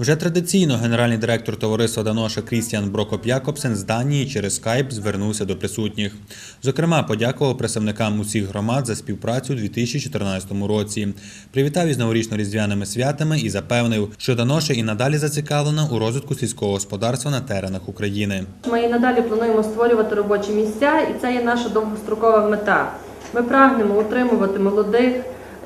Вже традиційно генеральний директор товариства Даноша Крістіан Брокоп Якобсен з Данії через скайп звернувся до присутніх. Зокрема, подякував представникам усіх громад за співпрацю у 2014 році. Привітав із новорічно-різдвяними святами і запевнив, що Даноша і надалі зацікавлена у розвитку сільського господарства на теренах України. Ми і надалі плануємо створювати робочі місця, і це є наша довгострокова мета. Ми прагнемо утримувати молодих,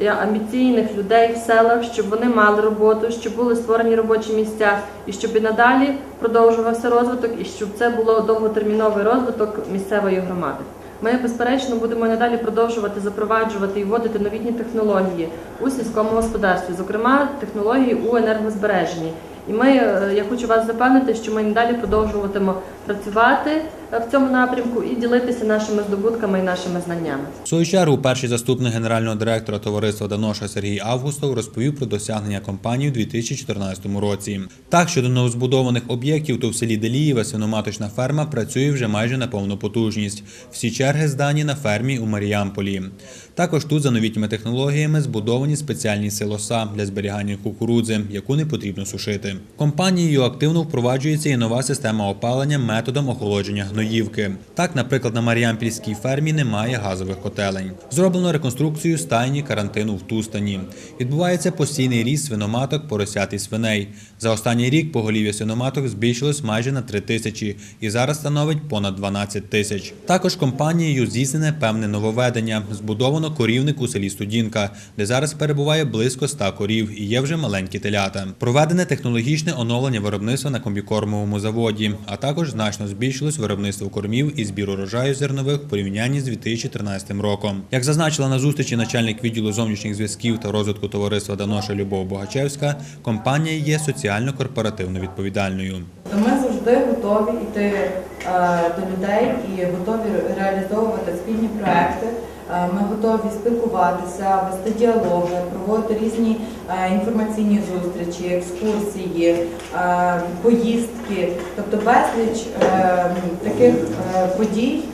амбіційних людей в селах, щоб вони мали роботу, щоб були створені робочі місця, і щоб і надалі продовжувався розвиток, і щоб це було довготерміновий розвиток місцевої громади. Ми безперечно будемо надалі продовжувати запроваджувати і вводити новітні технології у сільському господарстві, зокрема технології у енергозбереженні. І ми, е, я хочу вас запевнити, що ми надалі продовжуватимемо працювати в цьому напрямку і ділитися нашими здобутками і нашими знаннями. В свою чергу, перший заступник генерального директора товариства Даноша Сергій Августов розповів про досягнення компанії у 2014 році. Так, щодо новозбудованих об'єктів, то в селі Делієва свиноматочна ферма працює вже майже на повну потужність. Всі черги здані на фермі у Маріамполі. Також тут за новітніми технологіями збудовані спеціальні силоса для зберігання кукурудзи, яку не потрібно сушити. Компанією активно впроваджується і нова система опалення методом охолодження гноївки. Так, наприклад, на Маріампільській фермі немає газових котелень. Зроблено реконструкцію стайні карантину в Тустані. Відбувається постійний ріст свиноматок, поросят і свиней. За останній рік поголів'я свиноматок збільшилось майже на 3 тисячі і зараз становить понад 12 тисяч. Також компанією здійснене певне нововведення. Збудовано корівник у селі Студінка, де зараз перебуває близько 100 корів і є вже маленькі телята. Проведене технологічне оновлення виробництва на комбікормовому заводі, а також значно збільшилось виробництво кормів і збір урожаю зернових в порівнянні з 2013 роком. Як зазначила на зустрічі начальник відділу зовнішніх зв'язків та розвитку товариства Даноша Любов Богачевська, компанія є соціально-корпоративно відповідальною. Ми завжди готові йти е, до людей і готові реалізовувати спільні проекти. Е, Ми готові спілкуватися, вести діалоги, проводити різні е, інформаційні зустрічі, екскурсії, е, поїздки, тобто безліч таких подій,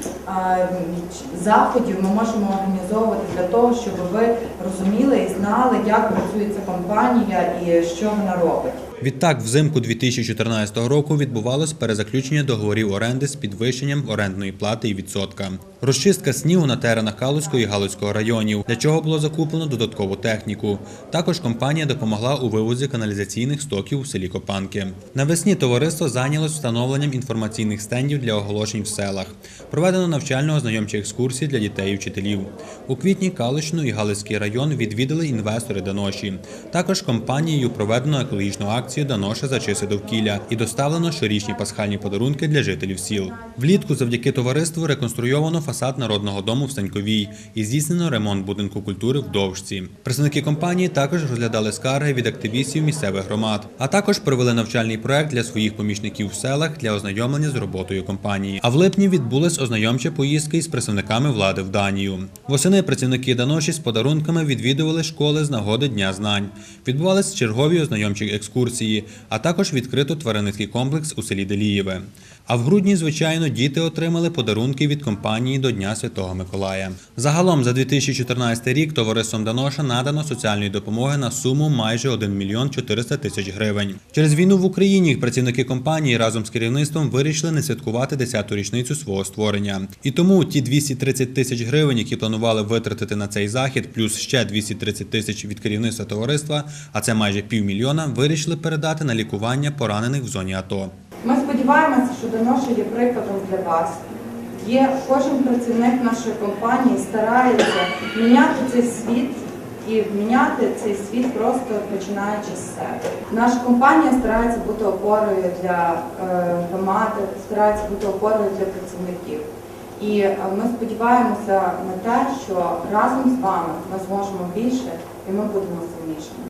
заходів ми можемо організовувати для того, щоб ви розуміли і знали, як працює ця компанія і що вона робить. Відтак, взимку 2014 року відбувалось перезаключення договорів оренди з підвищенням орендної плати і відсотка. Розчистка снігу на теренах Калузького і Галузького районів, для чого було закуплено додаткову техніку. Також компанія допомогла у вивозі каналізаційних стоків у селі Копанки. Навесні товариство зайнялось встановленням інформаційних стендів для оголошень в селах. Проведено навчально-ознайомчі екскурсії для дітей і вчителів. У квітні Калищну і Галицький район відвідали інвестори Даноші. Також компанією проведено екологічну акцію Даноша за чисте довкілля і доставлено щорічні пасхальні подарунки для жителів сіл. Влітку завдяки товариству реконструйовано фасад народного дому в Станьковій і здійснено ремонт будинку культури в Довжці. Представники компанії також розглядали скарги від активістів місцевих громад, а також провели навчальний проект для своїх помічників в селах для ознайомлення з роботою компанії. А в липні відбулась ознайомча поїздка із представниками влади в Данію. Восени працівники Даноші з подарунками відвідували школи з нагоди Дня знань. Відбувались чергові ознайомчі екскурсії, а також відкрито тваринницький комплекс у селі Делієве. А в грудні, звичайно, діти отримали подарунки від компанії до Дня Святого Миколая. Загалом за 2014 рік товариством Даноша надано соціальної допомоги на суму майже 1 мільйон 400 тисяч гривень. Через війну в Україні працівники компанії разом з керівництвом вирішили не святкувати 10-ту річницю свого створення. І тому ті 230 тисяч гривень, які планували витратити на цей захід, плюс ще 230 тисяч від керівництва товариства, а це майже півмільйона, вирішили передати на лікування поранених в зоні АТО. Ми сподіваємося, що Доноша є прикладом для вас. Є кожен працівник нашої компанії старається міняти цей світ і міняти цей світ просто починаючи з себе. Наша компанія старається бути опорою для е, громади, старається бути опорою для працівників. І е, ми сподіваємося на те, що разом з вами ми зможемо більше і ми будемо сильнішими.